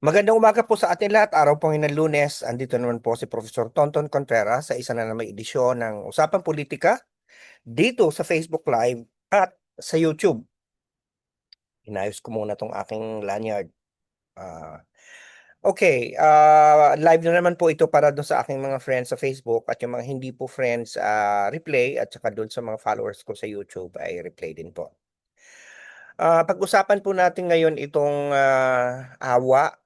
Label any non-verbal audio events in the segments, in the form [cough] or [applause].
Magandang umaga po sa atin lahat. Araw po ngayon ng lunes. Andito naman po si Professor Tonton Contreras sa isa na naman edisyon ng Usapang Politika dito sa Facebook Live at sa YouTube. Inayos ko muna tong aking lanyard. Ah, okay, ah, live na naman po ito para doon sa aking mga friends sa Facebook at yung mga hindi po friends ah, replay at saka doon sa mga followers ko sa YouTube ay replay din po. Ah, pag-usapan po natin ngayon itong ah, awa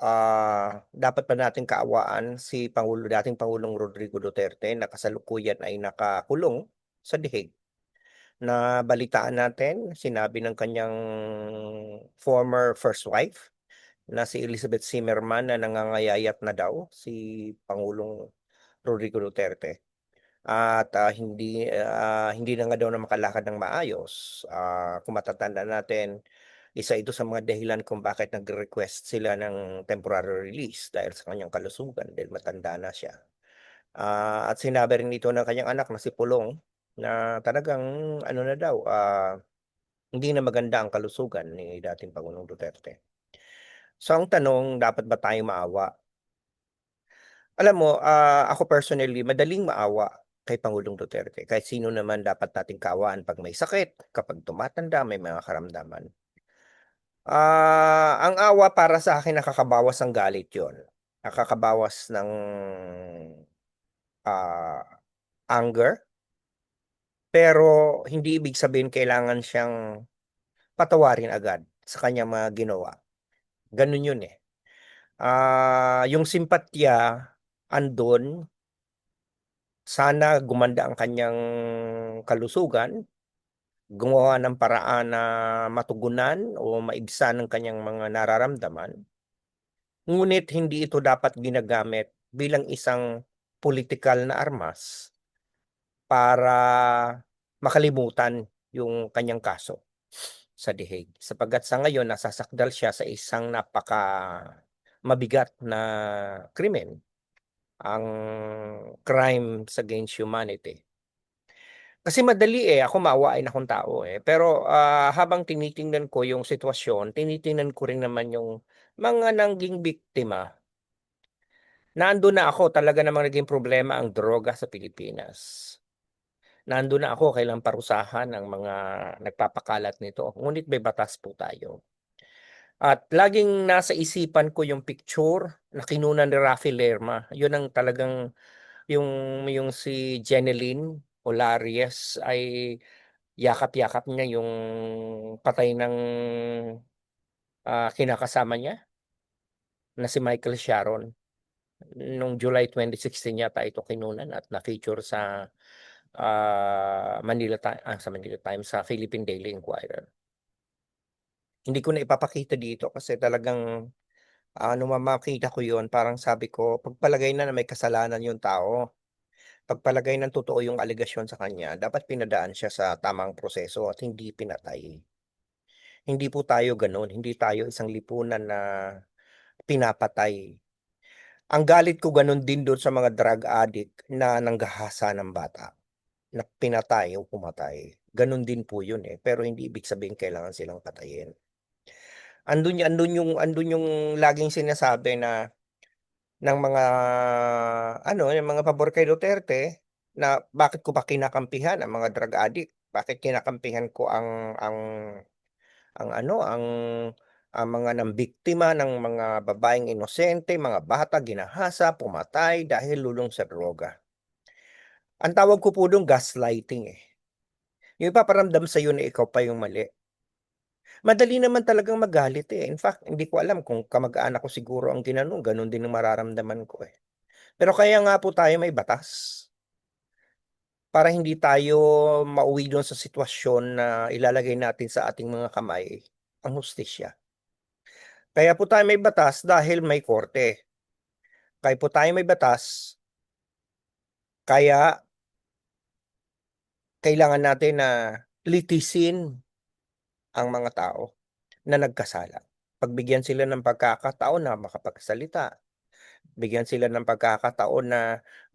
Ah, dapat ba nating kaawaan si Pangulo dating Pangulong Rodrigo Duterte na kasalukuyan ay nakakulong sa Dihig. Nabalitaan natin, sinabi ng kanyang former first wife na si Elizabeth Zimmerman na nangangayayat na daw si Pangulong Rodrigo Duterte. At ah, hindi ah, hindi na nga daw na makalakad ng maayos. Ah, kung matatanda natin, isa ito sa mga dahilan kung bakit nagre-request sila ng temporary release dahil sa kanyang kalusugan dahil matanda na siya. Ah, at sinabi rin ito ng kanyang anak na si Pulong na talagang ano na daw, ah, hindi na maganda ang kalusugan ni dating Pangulong Duterte. So ang tanong, dapat ba tayong maawa? Alam mo, ah, ako personally, madaling maawa kay Pangulong Duterte. Kahit sino naman dapat nating kaawaan pag may sakit, kapag tumatanda, may mga karamdaman. Ah, ang awa para sa akin nakakabawas ng galit 'yon. Nakakabawas ng ah, anger. Pero hindi ibig sabihin kailangan siyang patawarin agad sa kanyang mga ginawa. Gano'n 'yun, eh. Ah, yung simpatya andun. Sana gumanda ang kanyang kalusugan. Gumawa ng paraan na matugunan o maibsan ang kanyang mga nararamdaman. Ngunit hindi ito dapat ginagamit bilang isang pulitikal na armas para makalimutan yung kanyang kaso sa Dihig. Sapagkat sa ngayon nasasakdal siya sa isang napaka mabigat na krimen, ang crimes against humanity. Kasi madali, eh, ako maawain akong tao, eh. Pero, ah, habang tinitingnan ko yung sitwasyon, tinitingnan ko rin naman yung mga naging biktima. Nandun na ako, talaga namang naging problema ang droga sa Pilipinas. Nandun na ako, kailangang parusahan ang mga nagpapakalat nito, ngunit may batas po tayo. At laging nasa isipan ko yung picture na kinuha ni Raffy Lerma, yun ang talagang yung yung si Jeneline Olaries ay yakap-yakap niya yung patay ng, ah, kinakasama niya. Na si Michael Sharon. Nung July 2016 yata ito kinunan at na-feature sa, ah, Manila Ti ah, sa Manila Times, sa Philippine Daily Inquirer. Hindi ko na ipapakita dito kasi talagang, ah, nung ko yun parang sabi ko, pagpalagay na na may kasalanan yung tao. Pagpalagay ng totoo yung alegasyon sa kanya, dapat pinadaan siya sa tamang proseso at hindi pinatay. Hindi po tayo gano'n, hindi tayo isang lipunan na pinapatay. Ang galit ko gano'n din do'n sa mga drug addict na nanggahasa ng bata, na pinatay o pumatay. Gano'n din po 'yun, eh, pero hindi ibig sabihin kailangan silang patayin. Andun andun yung andun yung laging sinasabi na ng mga ano, yung mga pabor kay Duterte na bakit ko ba kinakampihan ang mga drug addict? Bakit kinakampihan ko ang ang ang ano, ang ang mga nambiktima ng mga babaeng inosente, mga bata ginahasa, pumatay dahil lulong sa droga. Ang tawag ko po dun gaslighting, eh. Yung ipaparamdam sa'yo na ikaw pa yung mali. Madali naman talagang magalit, eh. In fact, hindi ko alam kung kamag-anak ko siguro ang ginanon, gano'n din ang mararamdaman ko, eh. Pero kaya nga po tayo may batas. Para hindi tayo mauwi dun sa sitwasyon na ilalagay natin sa ating mga kamay ang hustisya. Kaya po tayo may batas dahil may korte. Kaya po tayo may batas kaya kailangan natin na litisin ang mga tao na nagkasala. Pagbigyan sila ng pagkakataon na makapagsalita. Bigyan sila ng pagkakataon na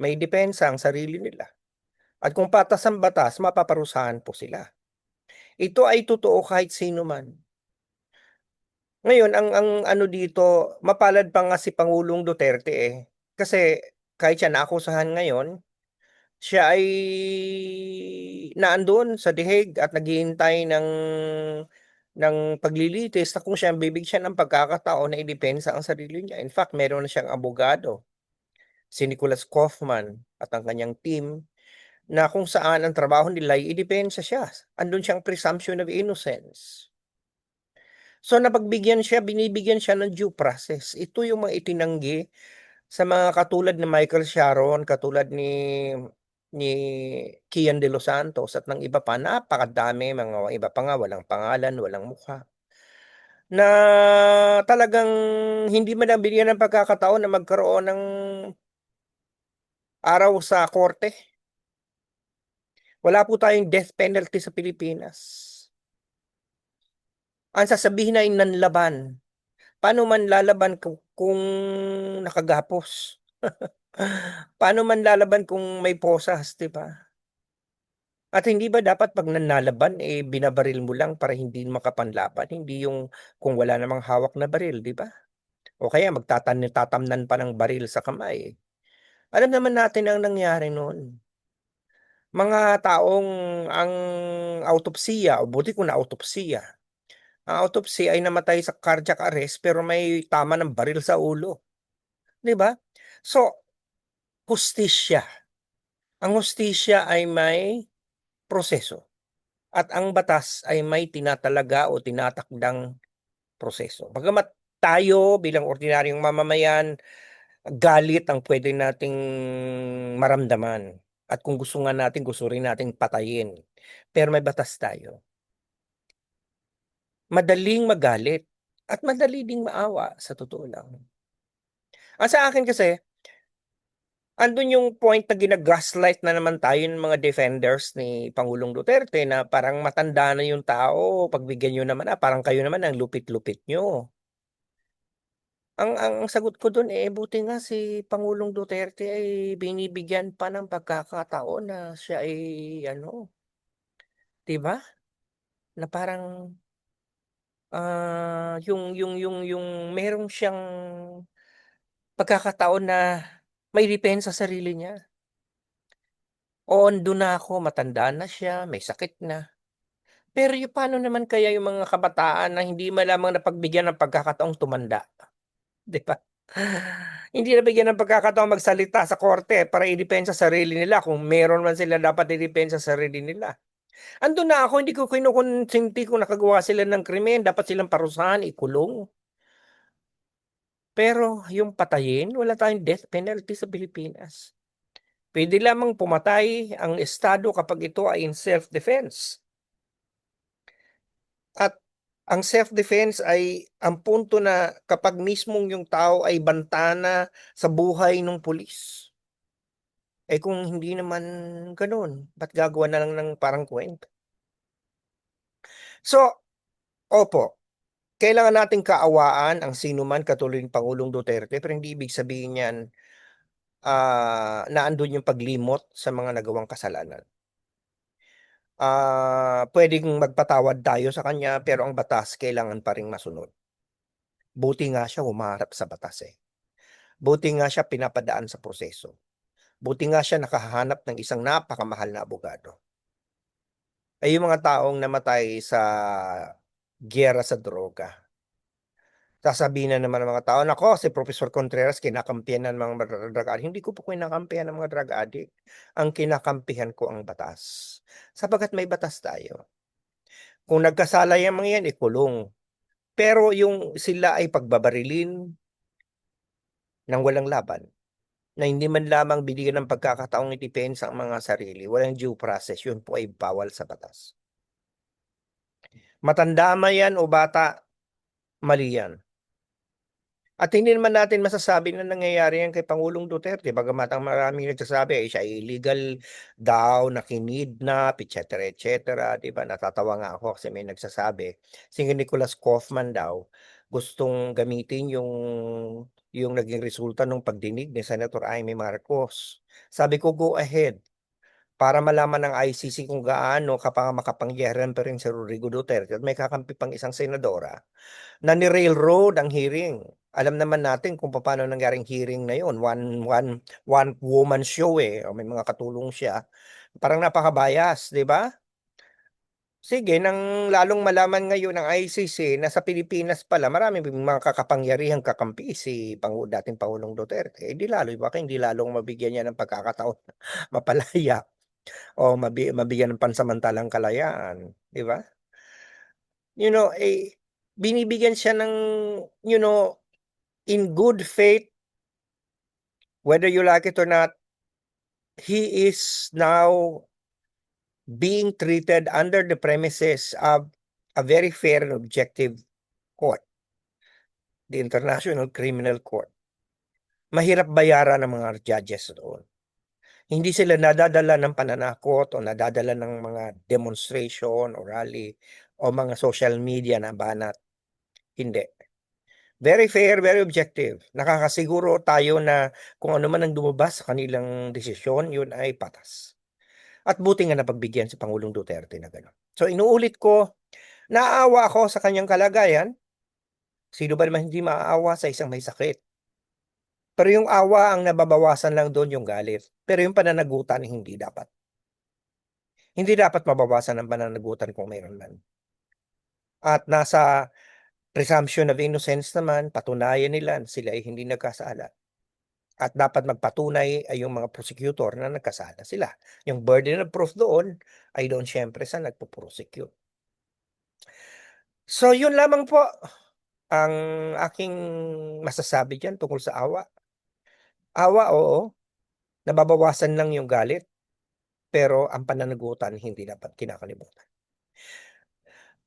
may depensa ang sarili nila. At kung patas ang batas, mapaparusahan po sila. Ito ay totoo kahit sino man. Ngayon ang ang ano dito, mapalad pa nga si Pangulong Duterte, eh, kasi kahit siya naakusahan ngayon, siya ay naandun sa dihig at naghihintay ng ng paglilitis na kung siya bibigyan ng pagkakataon na idepensa ang sarili niya. In fact, meron na siyang abogado, si Nicolas Kaufman at ang kanyang team, na kung saan ang trabaho nila ay idepensa siya. Andun siyang presumption of innocence. So napagbigyan siya, binibigyan siya ng due process. Ito yung mga itinanggi sa mga katulad ni Michael Sharon, katulad ni ni Kian De Los Santos at ng iba pa, napakadami mga iba pa nga walang pangalan, walang mukha. Na talagang hindi man lang binigyan ng pagkakataon na magkaroon ng araw sa korte. Wala po tayong death penalty sa Pilipinas. Ang sasabihin ay nanlaban. Paano man lalaban kung nakagapos? [laughs] Paano man lalaban kung may posas, 'di ba? At hindi ba dapat 'pag nanlalaban, eh, binabaril mo lang para hindi makapanlaban, hindi yung kung wala namang hawak na baril, 'di ba? O kaya magtatan tatamnan pa ng baril sa kamay. Alam naman natin ang nangyari nun. Mga taong ang autopsiya o buti kung na-autopsiya. Ang autopsy ay namatay sa cardiac arrest pero may tama ng baril sa ulo. 'Di ba? So, hustisya. Ang hustisya ay may proseso at ang batas ay may tinatalaga o tinatakdang proseso. Bagamat tayo bilang ordinaryong mamamayan, galit ang pwede nating maramdaman at kung gusto nga natin, gusto rin nating patayin, pero may batas tayo. Madaling magalit at madali ding maawa sa totoo lang. Ang sa akin kasi andun yung point na gina-gaslight na naman tayo ng mga defenders ni Pangulong Duterte na parang matanda na yung tao, pagbigyan niyo naman, ah, parang kayo naman ang lupit-lupit niyo. Ang ang sagot ko dun, eh, buti nga si Pangulong Duterte ay binibigyan pa ng pagkakataon na siya ay ano 'di ba? Na parang ah, yung yung yung yung meron siyang pagkakataon na maidepensa sarili niya. Oo, andun na ako, matanda na siya, may sakit na. Pero yung paano naman kaya yung mga kabataan na hindi man lamang napagbigyan ng pagkakataong tumanda, [laughs] 'di ba? Hindi nabigyan ng pagkakataong magsalita sa korte para idepensa sarili nila kung meron man sila dapat idepensa sarili nila. Andun na ako, hindi ko kinukonsinti kung nakagawa sila ng krimen, dapat silang parusahan, ikulong. Pero yung patayin, wala tayong death penalty sa Pilipinas. Pwede lamang pumatay ang estado kapag ito ay in self-defense. At ang self-defense ay ang punto na kapag mismong yung tao ay bantana sa buhay ng pulis. Eh kung hindi naman gano'n, ba't gagawa na lang ng parang kwento? So, opo, kailangan nating kaawaan ang sinuman katulad ni Pangulong Duterte pero hindi ibig sabihin niyan, ah, na andun yung paglimot sa mga nagawang kasalanan. Ah, puwedeng magpatawad tayo sa kanya pero ang batas kailangan pa ring masunod. Buti nga siya humarap sa batas, eh. Buti nga siya pinapadaan sa proseso. Buti nga siya nakahanap ng isang napakamahal na abogado. Eh, yung mga taong namatay sa giyera sa droga. Sasabihin na naman ng mga tao, "Naku, si Professor Contreras kinakampihan ng mga drug addict." Hindi ko po kinakampihan ang mga drug addict. Ang kinakampihan ko ang batas, sapagkat may batas tayo. Kung nagkasala yang mga yan, ikulong. Pero yung sila ay pagbabarilin ng walang laban, na hindi man lamang binigyan ng pagkakataong idepensa ang mga sarili, walang due process, yun po ay bawal sa batas. Matanda man yan o bata, mali yan. At hindi naman natin masasabi na nangyayari yan kay Pangulong Duterte bagamat ang maraming nagsasabi ay siya illegal daw, na kinidnap, et cetera, et cetera, 'di ba? Natatawa nga ako kasi may nagsasabi, si Nicolas Kaufman daw gustong gamitin yung yung naging resulta nung pagdinig ni Senator Amy Marcos. Sabi ko, "Go ahead." Para malaman ng ICC kung gaano kapang makapangyarihan pa rin si Rodrigo Duterte at may kakampi pang isang senadora na ni-railroad ang hearing. Alam naman natin kung paano nangyaring hearing na yun. One, one, one woman show eh. O may mga katulong siya. Parang napakabayas, di ba? Sige, nang lalong malaman ngayon ng ICC na sa Pilipinas pala marami mga kakapangyarihang kakampi si Pangu dating Pangulong Duterte. Eh di lalo, baka hindi lalong mabigyan niya ng pagkakataon [laughs] mapalaya o mabi mabigyan ng pansamantalang kalayaan, di ba? You know, eh, binibigyan siya ng, you know, in good faith, whether you like it or not, he is now being treated under the premises of a very fair and objective court, the International Criminal Court. Mahirap bayaran ng mga judges doon. Hindi sila nadadala ng pananakot o nadadala ng mga demonstration o rally o mga social media na banat. Hindi. Very fair, very objective. Nakakasiguro tayo na kung ano man ang lumabas sa kanilang desisyon, yun ay patas. At buti nga napagbigyan si Pangulong Duterte na gano'n. So inuulit ko, naaawa ako sa kanyang kalagayan. Sino ba naman hindi maaawa sa isang may sakit? Pero yung awa ang nababawasan lang doon yung galit. Pero yung pananagutan hindi dapat. Hindi dapat mabawasan ang pananagutan kung mayroon man. At nasa presumption of innocence naman, patunayan nila sila ay hindi nagkasala. At dapat magpatunay ay yung mga prosecutor na nagkasala sila. Yung burden of proof doon ay doon syempre sa nagpo-prosecute. So yun lamang po ang aking masasabi diyan tungkol sa awa. Awa, oo. Nababawasan lang yung galit. Pero ang pananagutan hindi dapat kinakalimutan.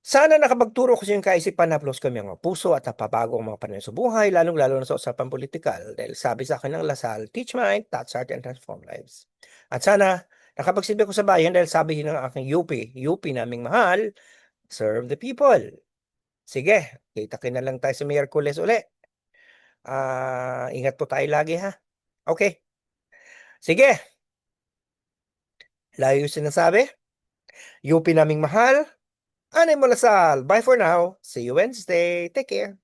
Sana nakapagturo ko sa inyong kaisipan na plus kami ang puso at napabago ang mga panahon sa buhay, lalong-lalo na sa usapang politikal. Dahil sabi sa akin ng Lasal, teach mind, touch heart, and transform lives. At sana, nakapagsilbi ko sa bayan dahil sabi ng aking UP, UP naming mahal, serve the people. Sige, kita-kita lang tayo sa Miyerkules uli. Ah, ingat po tayo lagi ha. Okay. Sige. Layo yung sinasabi. UP naming mahal. Anay mo Lasal. Bye for now. See you Wednesday. Take care.